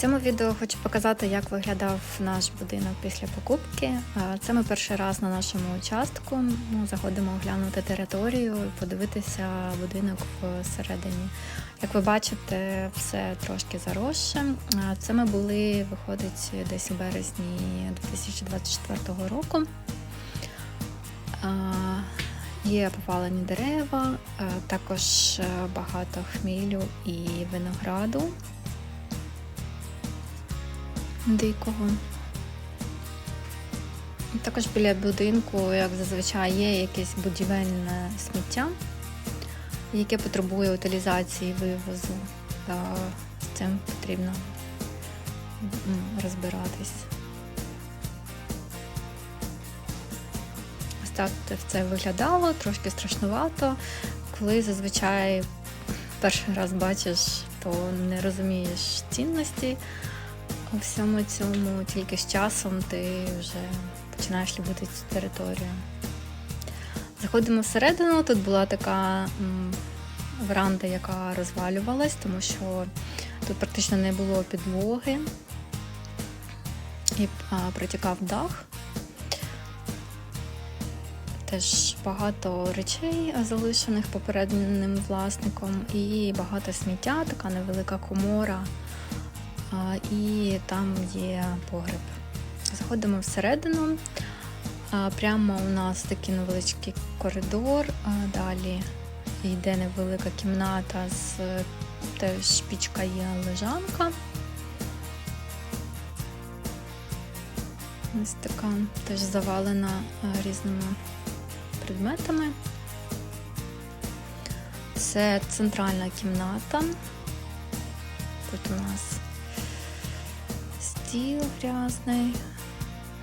Цьому відео хочу показати, як виглядав наш будинок після покупки. Це ми перший раз на нашому участку. Ну, заходимо оглянути територію і подивитися будинок всередині. Як ви бачите, все трошки заросше. Це ми були, виходить, десь у березні 2024 року. Є повалені дерева, також е, багато хмілю і винограду дикого. Також біля будинку, як зазвичай, є якесь будівельне сміття, яке потребує утилізації вивозу. Та з цим потрібно розбиратись. Ось так це виглядало, трошки страшнувато. Коли зазвичай перший раз бачиш, то не розумієш цінності у всьому цьому, тільки з часом ти вже починаєш любити цю територію. Заходимо всередину, тут була така веранда, яка розвалювалась, тому що тут практично не було підлоги і протікав дах. Теж багато речей залишених попереднім власником, і багато сміття, така невелика комора. І там є погреб. Заходимо всередину. Прямо у нас такий невеличкий коридор. Далі йде невелика кімната з теж пічка є лежанка. Ось така теж завалена різними предметами. Це центральна кімната. Тут у нас стіл грязний,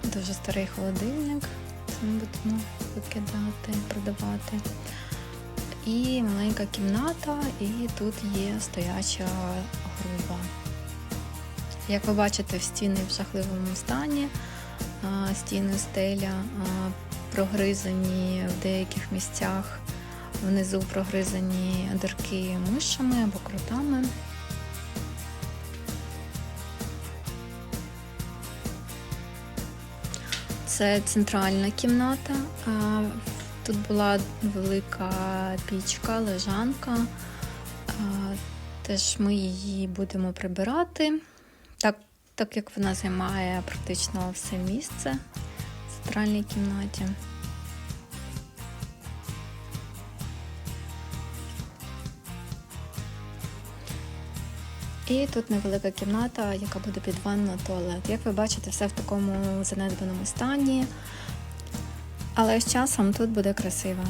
дуже старий холодильник. Це ми будемо викидати, продавати. І маленька кімната, і тут є стояча груба. Як ви бачите, стіни в жахливому стані, стіни стеля прогризані в деяких місцях, внизу прогризані дирки мишами або кротами. Це центральна кімната. Тут була велика пічка, лежанка. Теж ми її будемо прибирати, так, так як вона займає практично все місце в центральній кімнаті. І тут невелика кімната, яка буде під ванну туалет. Як ви бачите, все в такому занедбаному стані. Але з часом тут буде красиво.